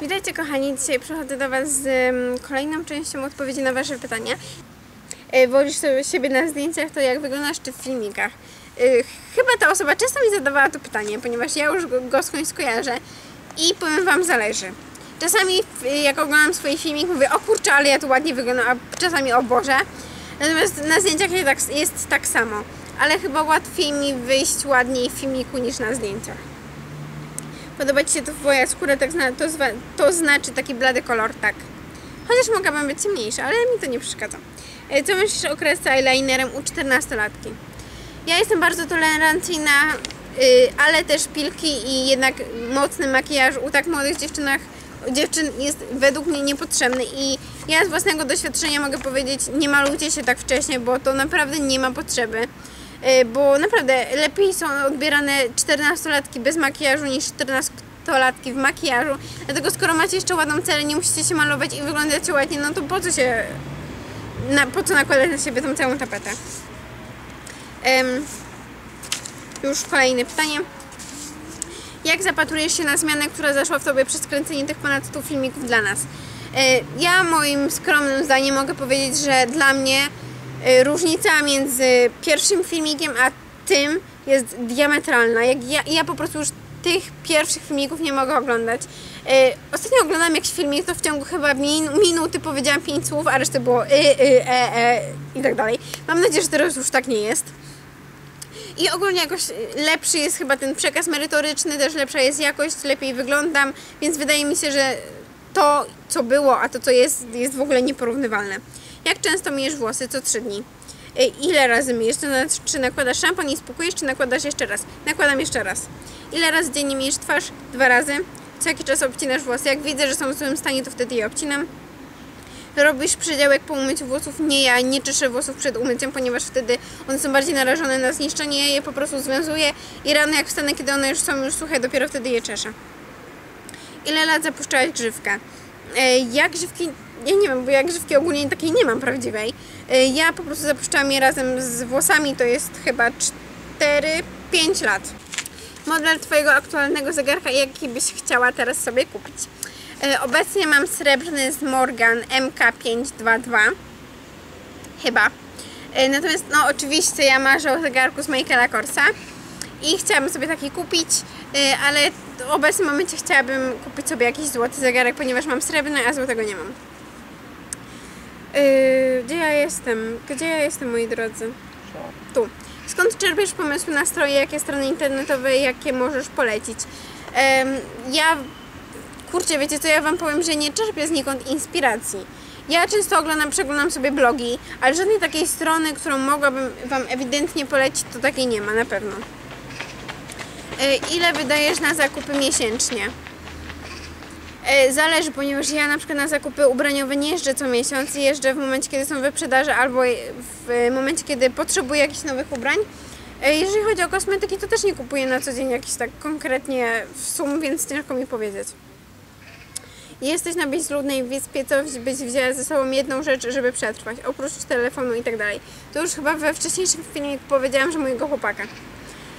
Witajcie kochani, dzisiaj przychodzę do Was z kolejną częścią odpowiedzi na Wasze pytania. E, Wolisz sobie siebie na zdjęciach, to jak wyglądasz czy w filmikach? E, Chyba ta osoba często mi zadawała to pytanie, ponieważ ja już go, go skądś kojarzę i powiem Wam, zależy. Czasami w- jak oglądam swój filmik mówię, o kurczę, ale ja tu ładnie wyglądam, a czasami o Boże. Natomiast na zdjęciach jest tak, jest tak samo. Ale chyba łatwiej mi wyjść ładniej w filmiku niż na zdjęciach. Podoba Ci się twoja skóra, tak zna, to, to znaczy taki blady kolor, tak. Chociaż mogłabym być ciemniejsza, ale mi to nie przeszkadza. E, Co myślisz o kresce eyelinerem u 14-latki? Ja jestem bardzo tolerancyjna, y, ale też pilki i jednak mocny makijaż u tak młodych dziewczynach, dziewczyn jest według mnie niepotrzebny i ja z własnego doświadczenia mogę powiedzieć, nie malujcie się tak wcześnie, bo to naprawdę nie ma potrzeby. Y, Bo naprawdę lepiej są odbierane 14-latki bez makijażu niż 14-latki w makijażu. Dlatego skoro macie jeszcze ładną cerę, nie musicie się malować i wyglądacie ładnie, no to po co się na, po co nakładać na siebie tą całą tapetę? Em, już kolejne pytanie. Jak zapatrujesz się na zmianę, która zaszła w Tobie przez kręcenie tych ponad 100 filmików dla nas? E, Ja moim skromnym zdaniem mogę powiedzieć, że dla mnie e, różnica między pierwszym filmikiem a tym jest diametralna. Jak ja, ja po prostu już tych pierwszych filmików nie mogę oglądać. E, Ostatnio oglądam jakiś filmik, to w ciągu chyba min, minuty powiedziałam pięć słów, a resztę było y, y, e, e i tak dalej. Mam nadzieję, że teraz już tak nie jest. I ogólnie jakoś lepszy jest chyba ten przekaz merytoryczny, też lepsza jest jakość, lepiej wyglądam, więc wydaje mi się, że to, co było, a to, co jest, jest w ogóle nieporównywalne. Jak często myjesz włosy? Co trzy dni. E, Ile razy myjesz? Znaczy, czy nakładasz szampon i spokojesz, czy nakładasz jeszcze raz? Nakładam jeszcze raz. Ile razy dziennie myjesz twarz? Dwa razy. Co jakiś czas obcinasz włosy? Jak widzę, że są w złym stanie, to wtedy je obcinam. Robisz przedziałek po umyciu włosów? Nie, ja nie czyszę włosów przed umyciem, ponieważ wtedy one są bardziej narażone na zniszczenie. Ja je po prostu związuję i rano jak wstanę, kiedy one już są już suche, dopiero wtedy je czeszę. Ile lat zapuszczałaś grzywkę? E, Ja grzywki, ja nie wiem, bo ja grzywki ogólnie takiej nie mam prawdziwej. E, Ja po prostu zapuszczałam je razem z włosami, to jest chyba 4-5 lat. Model Twojego aktualnego zegarka, jaki byś chciała teraz sobie kupić? E, Obecnie mam srebrny z Morgan MK522. Chyba. E, Natomiast, no oczywiście ja marzę o zegarku z Michaela Korsa i chciałabym sobie taki kupić, ale w obecnym momencie chciałabym kupić sobie jakiś złoty zegarek, ponieważ mam srebrny, a złotego nie mam. E, Gdzie ja jestem? Gdzie ja jestem, moi drodzy? Tu. Skąd czerpiesz pomysły na stroje, jakie strony internetowe, jakie możesz polecić? Em, ja, kurczę, wiecie co, ja Wam powiem, że nie czerpię znikąd inspiracji. Ja często oglądam, przeglądam sobie blogi, ale żadnej takiej strony, którą mogłabym Wam ewidentnie polecić, to takiej nie ma, na pewno. E, Ile wydajesz na zakupy miesięcznie? E, Zależy, ponieważ ja na przykład na zakupy ubraniowe nie jeżdżę co miesiąc, jeżdżę w momencie, kiedy są wyprzedaże albo w momencie, kiedy potrzebuję jakichś nowych ubrań. E, Jeżeli chodzi o kosmetyki, to też nie kupuję na co dzień jakichś tak konkretnie w sum, więc ciężko mi powiedzieć. Jesteś na bezludnej wyspie, co byś wzięła ze sobą jedną rzecz, żeby przetrwać, oprócz telefonu i tak dalej. To już chyba we wcześniejszym filmie powiedziałam, że mojego chłopaka.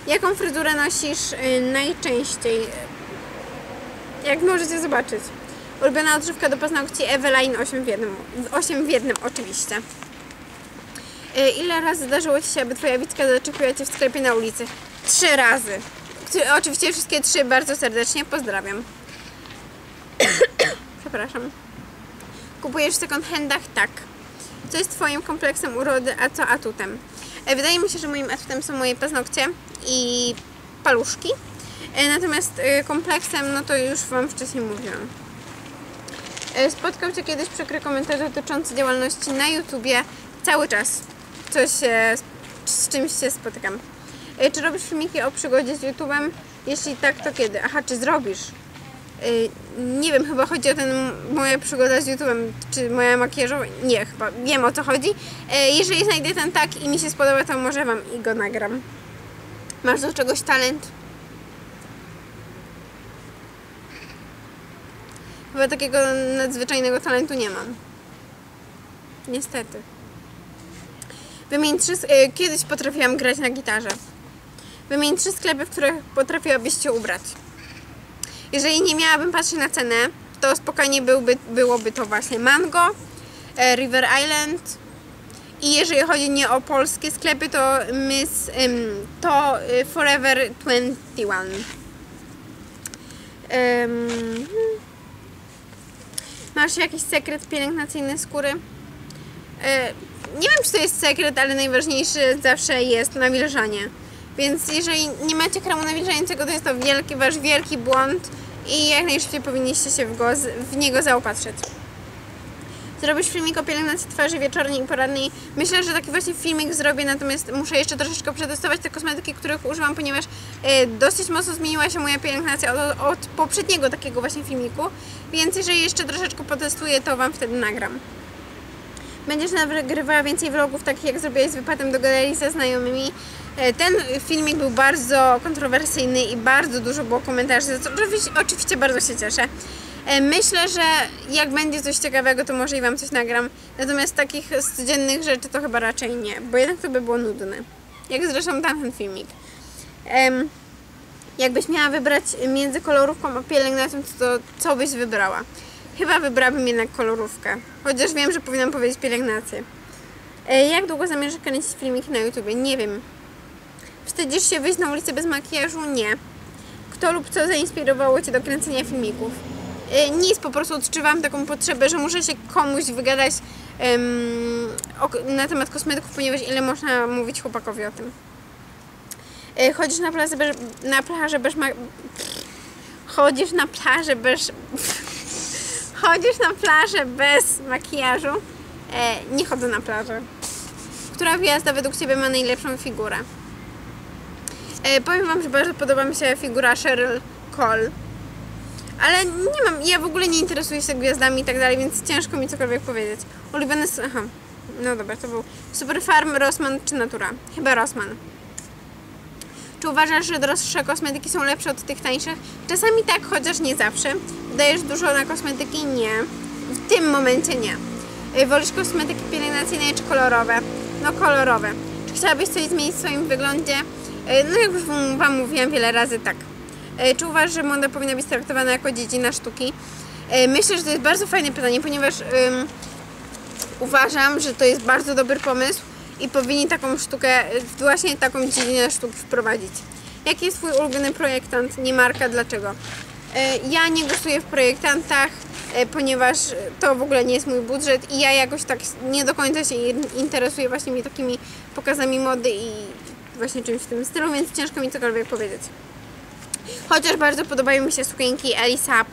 Jaką fryzurę nosisz najczęściej? Jak możecie zobaczyć. Ulubiona odżywka do paznokci Eveline 8 w jednym. 8 w oczywiście. Y, Ile razy zdarzyło Ci się, aby Twoja Wicka zaczepiła Cię w sklepie na ulicy? Trzy razy. Oczywiście wszystkie trzy bardzo serdecznie pozdrawiam. Przepraszam. Kupujesz w second handach? Tak. Co jest Twoim kompleksem urody, a co atutem? E, Wydaje mi się, że moim atutem są moje paznokcie i paluszki. E, Natomiast e, kompleksem, no to już Wam wcześniej mówiłam. E, Spotkał Cię kiedyś przykry komentarz dotyczący działalności na YouTubie? Cały czas. Coś z, czymś się spotykam. Czy robisz filmiki o przygodzie z YouTubem? Jeśli tak, to kiedy? Aha, czy zrobisz? Nie wiem, chyba chodzi o ten moja przygoda z YouTube'em, czy moja makijażowa. Nie, chyba wiem o co chodzi. Jeżeli znajdę ten tak i mi się spodoba, to może Wam i go nagram. Masz do czegoś talent? Chyba takiego nadzwyczajnego talentu nie mam. Niestety. Wymień trzy. y, Kiedyś potrafiłam grać na gitarze. Wymień trzy sklepy, w których potrafiłabyś się ubrać. Jeżeli nie miałabym patrzeć na cenę, to spokojnie byłby, byłoby to właśnie Mango, e, River Island i jeżeli chodzi nie o polskie sklepy, to Miss, to y, Forever 21. Ym, masz jakiś sekret pielęgnacyjny skóry? E, nie wiem, czy to jest sekret, ale najważniejszy zawsze jest nawilżanie. Więc jeżeli nie macie kremu nawilżającego, to jest to wielki, wasz wielki błąd i jak najszybciej powinniście się w, go, w niego zaopatrzyć. Zrobisz filmik o pielęgnacji twarzy wieczornej i porannej. Myślę, że taki właśnie filmik zrobię, natomiast muszę jeszcze troszeczkę przetestować te kosmetyki, których używam, ponieważ e, dosyć mocno zmieniła się moja pielęgnacja od, od poprzedniego takiego właśnie filmiku, więc jeżeli jeszcze troszeczkę potestuję, to Wam wtedy nagram. Będziesz nagrywała więcej vlogów, takich jak zrobiłaś z wypadem do galerii ze znajomymi. E, Ten filmik był bardzo kontrowersyjny i bardzo dużo było komentarzy, za co oczywiście, oczywiście bardzo się cieszę. E, Myślę, że jak będzie coś ciekawego, to może i Wam coś nagram. Natomiast takich codziennych rzeczy to chyba raczej nie, bo jednak to by było nudne. Jak zresztą tamten filmik. Jakbyś miała wybrać między kolorówką a pielęgnacją, to, to co byś wybrała? Chyba wybrałabym jednak kolorówkę. Chociaż wiem, że powinnam powiedzieć pielęgnację. E, Jak długo zamierzasz kręcić filmiki na YouTubie? Nie wiem. Wstydzisz się wyjść na ulicę bez makijażu? Nie. Kto lub co zainspirowało Cię do kręcenia filmików? E, Nic, po prostu odczuwam taką potrzebę, że muszę się komuś wygadać em, o, na temat kosmetyków, ponieważ ile można mówić chłopakowi o tym. E, Chodzisz na plażę bez, na plażę bez. Chodzisz na plażę bez... Chodzisz na plażę bez makijażu? E, nie chodzę na plażę. Która gwiazda według Ciebie ma najlepszą figurę? E, powiem Wam, że bardzo podoba mi się figura Cheryl Cole. Ale nie mam, ja w ogóle nie interesuję się gwiazdami i tak dalej, więc ciężko mi cokolwiek powiedzieć. Ulubiony, aha, no dobra, to był Super Farm, Rossmann czy Natura? Chyba Rossmann. Czy uważasz, że droższe kosmetyki są lepsze od tych tańszych? Czasami tak, chociaż nie zawsze. Wydajesz dużo na kosmetyki? Nie. W tym momencie nie. Wolisz kosmetyki pielęgnacyjne czy kolorowe? No kolorowe. Czy chciałabyś coś zmienić w swoim wyglądzie? No jak Wam mówiłam wiele razy, tak. Y, Czy uważasz, że moda powinna być traktowana jako dziedzina sztuki? Y, Myślę, że to jest bardzo fajne pytanie, ponieważ ym, uważam, że to jest bardzo dobry pomysł i powinni taką sztukę, y, właśnie taką dziedzinę sztuki wprowadzić. Jaki jest Twój ulubiony projektant, nie marka, dlaczego? Y, Ja nie głosuję w projektantach, ponieważ to w ogóle nie jest mój budżet i ja jakoś tak nie do końca się in- interesuję właśnie mi takimi pokazami mody i właśnie czymś w tym stylu, więc ciężko mi cokolwiek powiedzieć. Chociaż bardzo podobają mi się sukienki Elisab,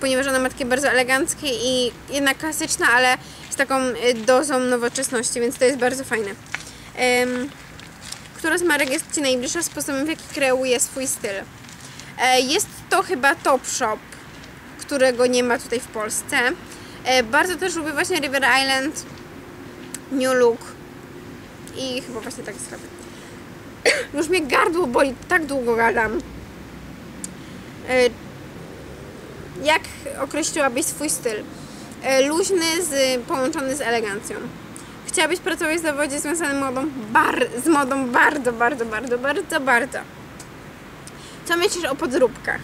ponieważ ona ma takie bardzo eleganckie i jednak klasyczne, ale z taką y, dozą nowoczesności, więc to jest bardzo fajne. Która z marek jest Ci najbliższa sposobem, w jaki kreuje swój styl? E, Jest to chyba Topshop, którego nie ma tutaj w Polsce. E, Bardzo też lubię właśnie River Island, New Look i chyba właśnie takie sklepy. Już mnie gardło boli, tak długo gadam. E, Jak określiłabyś swój styl? E, Luźny, z, połączony z elegancją. Chciałabyś pracować w zawodzie związanym modą? Bar, z modą bardzo, bardzo, bardzo, bardzo, bardzo. Co myślisz o podróbkach?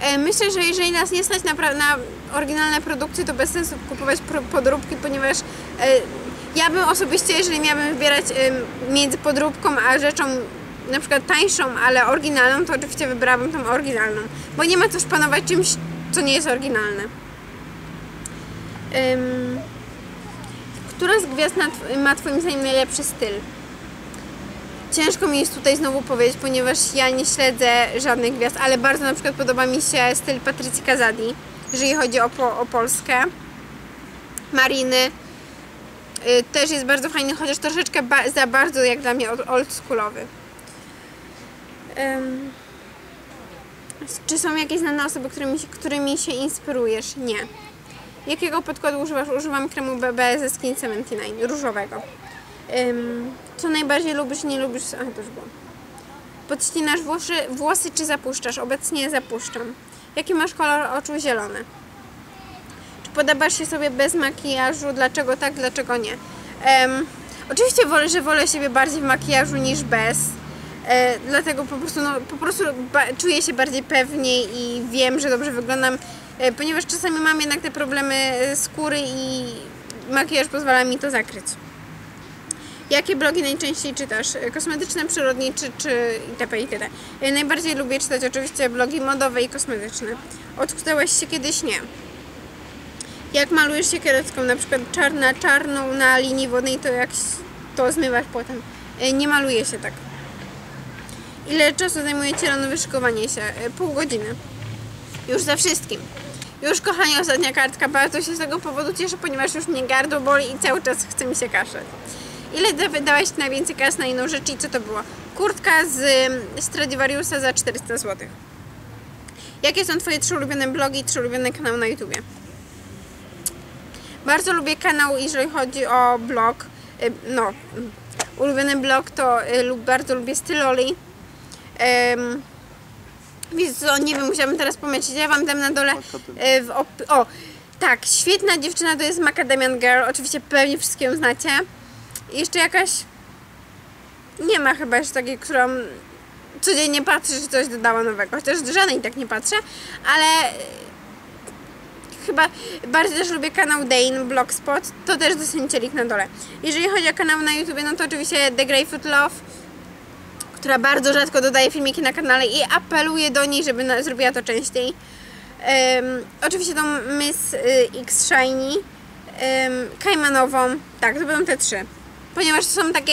E, Myślę, że jeżeli nas nie stać na, na oryginalne produkty, to bez sensu kupować podróbki, ponieważ ja bym osobiście, jeżeli miałabym wybierać między podróbką a rzeczą na przykład tańszą, ale oryginalną, to oczywiście wybrałabym tą oryginalną, bo nie ma co szpanować czymś, co nie jest oryginalne. Ym, która z gwiazd ma Twoim zdaniem najlepszy styl? Ciężko mi jest tutaj znowu powiedzieć, ponieważ ja nie śledzę żadnych gwiazd, ale bardzo na przykład podoba mi się styl Patrycji Kazadi, jeżeli chodzi o, po, o Polskę. Mariny też jest bardzo fajny, chociaż troszeczkę ba- za bardzo jak dla mnie old- oldschoolowy. Ym, czy są jakieś znane osoby, którymi, którymi się inspirujesz? Nie. Jakiego podkładu używasz? Używam kremu BB ze Skin 79, różowego. Ym, co najbardziej lubisz, nie lubisz? Ach, to już było. Podcinasz włosy, włosy czy zapuszczasz? Obecnie zapuszczam. Jaki masz kolor oczu? Zielony. Podobasz się sobie bez makijażu? Dlaczego tak, dlaczego nie? Em, oczywiście wolę, że wolę siebie bardziej w makijażu niż bez. E, dlatego po prostu, no, po prostu czuję się bardziej pewniej i wiem, że dobrze wyglądam e, ponieważ czasami mam jednak te problemy e, skóry i makijaż pozwala mi to zakryć. Jakie blogi najczęściej czytasz? E, Kosmetyczne, przyrodnicze czy itp. itd. E, Najbardziej lubię czytać oczywiście blogi modowe i kosmetyczne. Odkutałaś się kiedyś? Nie. Jak malujesz się kierecką, na przykład czarna czarną na linii wodnej, to jak to zmywasz potem? E, Nie maluje się tak. Ile czasu zajmuje Ci rano wyszykowanie się? E, Pół godziny. Już za wszystkim. Już kochani, ostatnia kartka. Bardzo się z tego powodu cieszę, ponieważ już mnie gardło boli i cały czas chce mi się kaszleć. Ile da- wydałeś najwięcej kas na inną rzecz i co to było? Kurtka z ym, Stradivariusa za 400 zł. Jakie są Twoje trzy ulubione blogi i trzy ulubione kanały na YouTubie? Bardzo lubię kanał, jeżeli chodzi o blog. Y, No, ulubiony blog to y, bardzo lubię Styloli. Um, Wiecie co, nie wiem, musiałabym teraz pomyśleć. Ja Wam dam na dole y, w O, tak, świetna dziewczyna to jest Macadamian Girl. Oczywiście pewnie wszystkie ją znacie. I jeszcze jakaś... Nie ma chyba jeszcze takiej, którą codziennie patrzę, czy coś dodała nowego. Chociaż żadnej tak nie patrzę, ale chyba bardzo też lubię kanał Dane Blogspot, to też docenicie link na dole. Jeżeli chodzi o kanał na YouTube, no to oczywiście The Greyfoot Love, która bardzo rzadko dodaje filmiki na kanale i apeluję do niej, żeby na, zrobiła to częściej. Em, oczywiście tą Miss y, X Shiny, um, Kajmanową, tak, to będą te trzy. Ponieważ to są takie,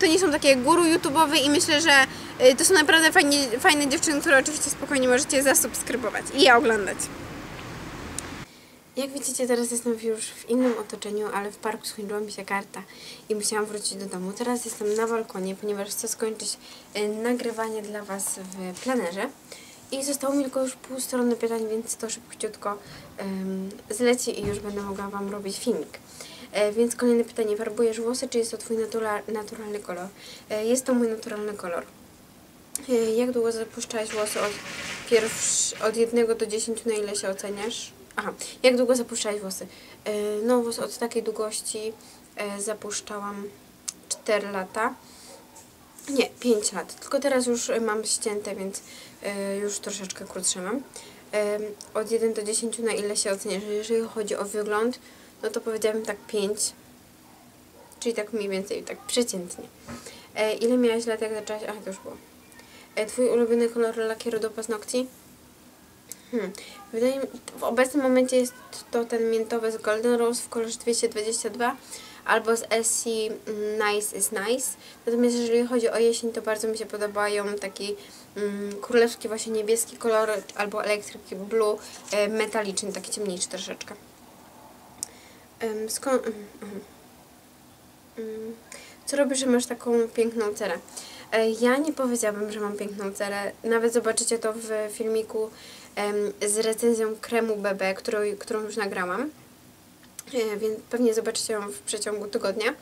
to nie są takie guru YouTube'owe i myślę, że y, to są naprawdę fajnie, fajne dziewczyny, które oczywiście spokojnie możecie zasubskrybować i je oglądać. Jak widzicie, teraz jestem już w innym otoczeniu, ale w parku skończyła mi się karta i musiałam wrócić do domu. Teraz jestem na balkonie, ponieważ chcę skończyć e, nagrywanie dla Was w plenerze. I zostało mi tylko już pół strony pytań, więc to szybciutko em, zleci i już będę mogła Wam robić filmik. E, więc kolejne pytanie. Farbujesz włosy, czy jest to Twój natura, naturalny kolor? E, jest to mój naturalny kolor. E, Jak długo zapuszczałeś włosy od, pierwsz, od 1 do 10, na ile się oceniasz? Aha, jak długo zapuszczałeś włosy? E, No, włosy od takiej długości e, zapuszczałam 4 lata. Nie, 5 lat. Tylko teraz już mam ścięte, więc e, już troszeczkę krótsze mam. Od 1 do 10 na ile się oceniasz? Jeżeli chodzi o wygląd, no to powiedziałabym tak 5. Czyli tak mniej więcej, tak przeciętnie. Ile miałaś lat, jak zaczęłaś? Aha, to już było. Twój ulubiony kolor lakieru do paznokci? Hmm. Wydaje mi w obecnym momencie jest to ten miętowy z Golden Rose w kolorze 222 albo z SC Nice is Nice. Natomiast jeżeli chodzi o jesień, to bardzo mi się podobają taki mm, królewski właśnie niebieski kolor albo Electric Blue e, metaliczny, taki ciemniejszy troszeczkę. Skąd... Mm, mhm. Mm. Co robisz, że masz taką piękną cerę? E, Ja nie powiedziałabym, że mam piękną cerę. Nawet zobaczycie to w filmiku z recenzją kremu BB, którą, którą już nagrałam. E, Więc pewnie zobaczycie ją w przeciągu tygodnia.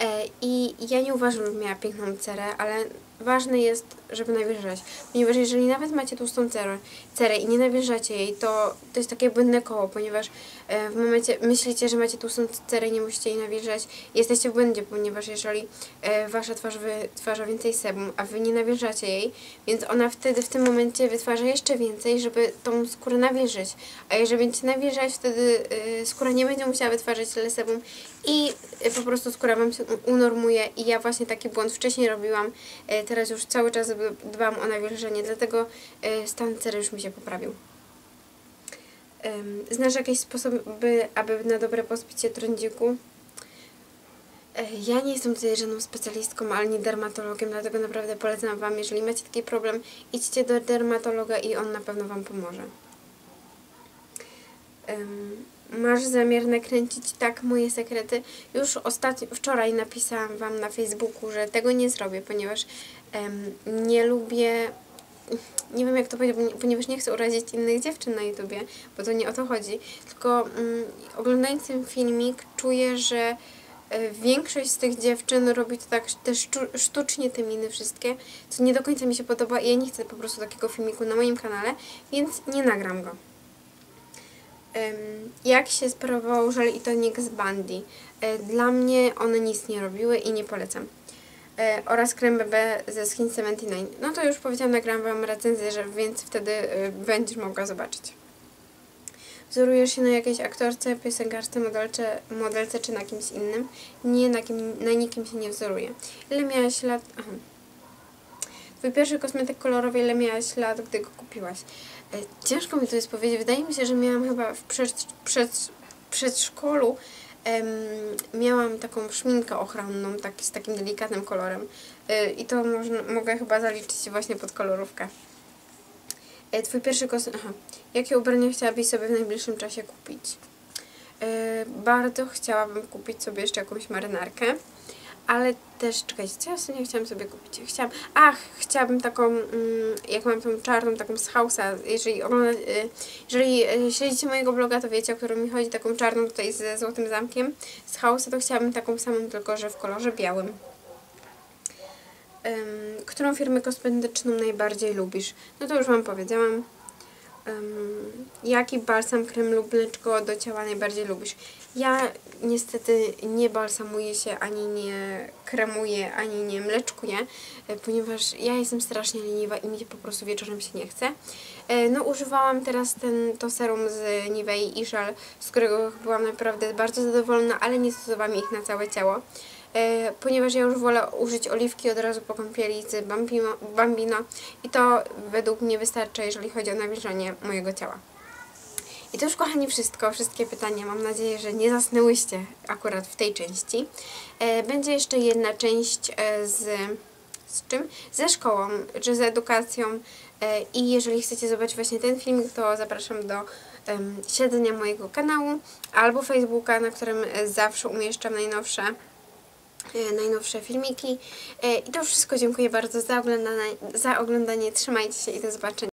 E, I ja nie uważam, że miała piękną cerę, ale ważne jest, żeby nawilżać. Ponieważ jeżeli nawet macie tłustą cerę, cerę i nie nawilżacie jej, to to jest takie błędne koło, ponieważ e, w momencie myślicie, że macie tłustą cerę i nie musicie jej nawilżać, jesteście w błędzie, ponieważ jeżeli e, wasza twarz wytwarza więcej sebum, a wy nie nawilżacie jej, więc ona wtedy w tym momencie wytwarza jeszcze więcej, żeby tą skórę nawilżyć. A jeżeli będziecie nawilżać, wtedy skóra nie będzie musiała wytwarzać tyle sebum i po prostu skóra wam się unormuje i ja właśnie taki błąd wcześniej robiłam, e, teraz już cały czas dbam o nawilżenie, dlatego e, stan cery już mi się poprawił. Znasz jakieś sposoby, aby na dobre się trądziku? E, Ja nie jestem tutaj żadną specjalistką, ale nie dermatologiem, dlatego naprawdę polecam Wam, jeżeli macie taki problem, idźcie do dermatologa i on na pewno Wam pomoże. Em, Masz zamiar nakręcić tak moje sekrety? Już ostatnio, wczoraj napisałam Wam na Facebooku, że tego nie zrobię, ponieważ em, nie lubię nie wiem jak to powiedzieć, ponieważ nie chcę urazić innych dziewczyn na YouTubie, bo to nie o to chodzi, tylko mm, oglądając ten filmik czuję, że e, większość z tych dziewczyn robi to tak też sztu- sztucznie te miny wszystkie, co nie do końca mi się podoba i ja nie chcę po prostu takiego filmiku na moim kanale, więc nie nagram go. Jak się sprawował żel i tonik z Bandy? E, Dla mnie one nic nie robiły i nie polecam. E, oraz krem BB ze Skin 79. No to już powiedziałam, nagrałam Wam recenzję, że więc wtedy e, będziesz mogła zobaczyć. wzorujesz się na jakiejś aktorce, piosenkarce, modelce, modelce czy na kimś innym. Nie, na, kim, na nikim się nie wzoruję. Ile miałaś lat? Aha. Twój pierwszy kosmetyk kolorowy, ile miałaś lat, gdy go kupiłaś? E, Ciężko mi to jest powiedzieć. Wydaje mi się, że miałam chyba w przed, przed, przedszkolu em, miałam taką szminkę ochronną tak, z takim delikatnym kolorem. E, I to można, mogę chyba zaliczyć właśnie pod kolorówkę. E, Twój pierwszy kosmetyk... Aha. Jakie ubrania chciałabyś sobie w najbliższym czasie kupić? E, bardzo chciałabym kupić sobie jeszcze jakąś marynarkę. Ale też, czekajcie, co ja ostatnio chciałam sobie kupić? Chciałam, ach, chciałabym taką, mm, jak mam tą czarną, taką z Hausa, jeżeli ogląda, y, jeżeli y, śledzicie mojego bloga, to wiecie, o którą mi chodzi, taką czarną tutaj ze złotym zamkiem z Hausa, to chciałabym taką samą, tylko że w kolorze białym. Ym, którą firmę kosmetyczną najbardziej lubisz? No to już Wam powiedziałam. Ym, jaki balsam, krem lub mleczko do ciała najbardziej lubisz? Ja niestety nie balsamuję się, ani nie kremuję, ani nie mleczkuję, e, ponieważ ja jestem strasznie leniwa i mi po prostu wieczorem się nie chce. E, No używałam teraz ten, to serum z Nivei i żal, z którego byłam naprawdę bardzo zadowolona, ale nie stosowałam ich na całe ciało. E, ponieważ ja już wolę użyć oliwki od razu po kąpieli z Bambino, Bambino i to według mnie wystarcza, jeżeli chodzi o nawilżenie mojego ciała. I to już kochani wszystko, wszystkie pytania. Mam nadzieję, że nie zasnęłyście akurat w tej części. E, będzie jeszcze jedna część e, z, z czym? Ze szkołą, czy z edukacją. E, I jeżeli chcecie zobaczyć właśnie ten filmik, to zapraszam do śledzenia mojego kanału albo Facebooka, na którym zawsze umieszczam najnowsze najnowsze filmiki. I to wszystko. Dziękuję bardzo za oglądanie. Za oglądanie. Trzymajcie się i do zobaczenia.